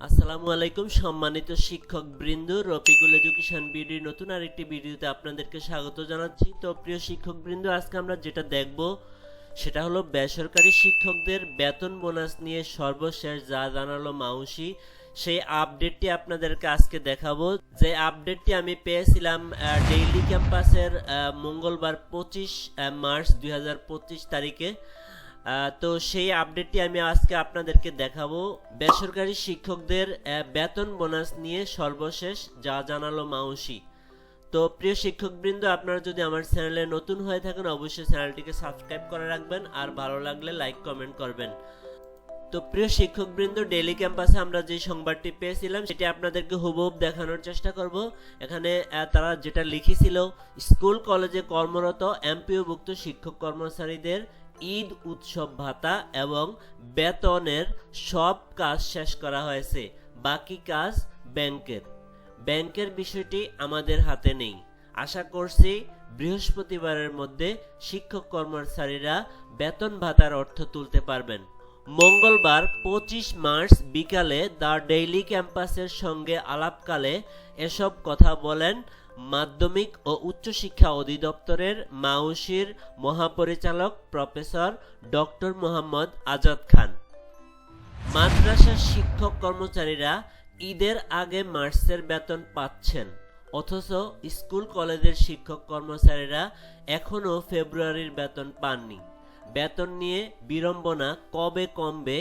আসসালামু আলাইকুম, সম্মানিত শিক্ষক বৃন্দ রফিকুল এডুকেশন বিডির নতুন আরেকটি ভিডিওতে আপনাদেরকে স্বাগত জানাচ্ছি। তো প্রিয় শিক্ষক বৃন্দ আজকে আমরা যেটা দেখব, সেটা হলো বেসরকারি শিক্ষকদের বেতন বোনাস নিয়ে সর্বশেষ যা জানালো মাউসি, সেই আপডেটটি আপনাদেরকে আজকে দেখাবো। যে আপডেটটি আমি পেয়েছিলাম ডেইলি ক্যাম্পাসের মঙ্গলবার পঁচিশ মার্চ দুই হাজার পঁচিশ তারিখে। তো সেই আপডেটটি আমি আজকে আপনাদেরকে দেখাবো। বেসরকারি শিক্ষকদের বেতন বোনাস নিয়ে সর্বশেষ যা জানালো মাউসি। তো প্রিয় শিক্ষকবৃন্দ, আপনারা যদি আমার চ্যানেলে নতুন হয়ে থাকেন, অবশ্যই চ্যানেলটিকে সাবস্ক্রাইব করে রাখবেন আর ভালো লাগলে লাইক কমেন্ট করবেন। তো প্রিয় শিক্ষকবৃন্দ ডেইলি ক্যাম্পাসে আমরা যে সংবাদটি পেয়েছিলাম, সেটি আপনাদেরকে হুবহুব দেখানোর চেষ্টা করব। এখানে তারা যেটা লিখেছিল, স্কুল, কলেজে কর্মরত এমপিওভুক্ত শিক্ষক কর্মচারীদের ঈদ উৎসব ভাতা এবং বেতনের সব কাজ শেষ করা হয়েছে। বাকি কাজ ব্যাংকের। ব্যাংকের বিষয়টি আমাদের হাতে নেই। আশা করছি বৃহস্পতিবারের মধ্যে শিক্ষক কর্মচারীরা বেতন ভাতার অর্থ তুলতে পারবেন। মঙ্গলবার পঁচিশ মার্চ বিকালে দ্য ডেইলি ক্যাম্পাসের সঙ্গে আলাপকালে এসব কথা বলেন মাধ্যমিক ও উচ্চশিক্ষা অধিদপ্তরের মাউসির মহাপরিচালক প্রফেসর ডক্টর মোহাম্মদ আজাদ খান। মাদ্রাসার শিক্ষক কর্মচারীরা ঈদের আগে মার্চের বেতন পাচ্ছেন, অথচ স্কুল কলেজের শিক্ষক কর্মচারীরা এখনও ফেব্রুয়ারির বেতন পাননি। বেতন নিয়ে বিড়ম্বনা কবে কমবে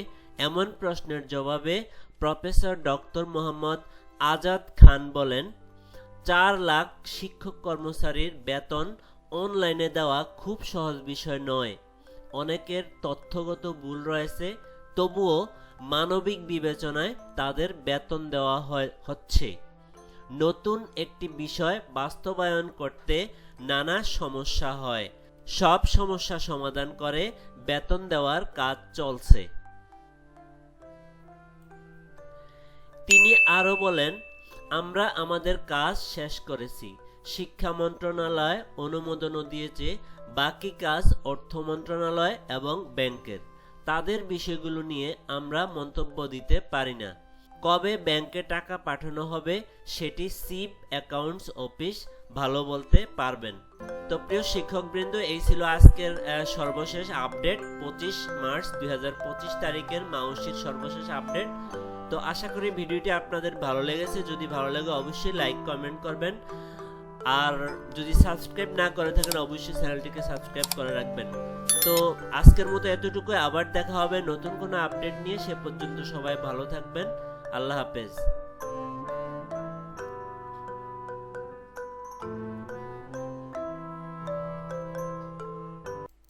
এমন প্রশ্নের জবাবে প্রফেসর ডক্টর মোহাম্মদ আজাদ খান বলেন চার লাখ শিক্ষক কর্মচারীর বেতন অনলাইনে দেওয়া খুব সহজ বিষয় নয়। অনেকের তথ্যগত ভুল রয়েছে, তবুও মানবিক বিবেচনায় তাদের বেতন দেওয়া হয়, হচ্ছে। নতুন একটি বিষয় বাস্তবায়ন করতে নানা সমস্যা হয়। সব সমস্যা সমাধান করে বেতন দেওয়ার কাজ চলছে। তিনি আরও বলেন আমরা আমাদের কাজ শেষ করেছি। শিক্ষা মন্ত্রণালয় অনুমোদনও দিয়েছে, বাকি কাজ অর্থ মন্ত্রণালয় এবং ব্যাংকের। তাদের বিষয়গুলো নিয়ে আমরা মন্তব্য দিতে পারি না। কবে ব্যাংকে টাকা পাঠানো হবে সেটি সিপ অ্যাকাউন্টস অফিস ভালো বলতে পারবেন। তো প্রিয় শিক্ষকবৃন্দ, এই ছিল আজকের সর্বশেষ আপডেট, পঁচিশ মার্চ দুই হাজার পঁচিশ তারিখের মাউসির সর্বশেষ আপডেট। তো আশা করি ভিডিওটি আপনাদের ভালো লেগেছে। যদি ভালো লাগে, অবশ্যই লাইক কমেন্ট করবেন। আর যদি সাবস্ক্রাইব না করে থাকেন, অবশ্যই চ্যানেলটিকে সাবস্ক্রাইব করে রাখবেন। তো আজকের মতো এতটুকু আবার দেখা হবে নতুন কোনো আপডেট নিয়ে। সে পর্যন্ত সবাই ভালো থাকবেন। আল্লাহ হাফেজ।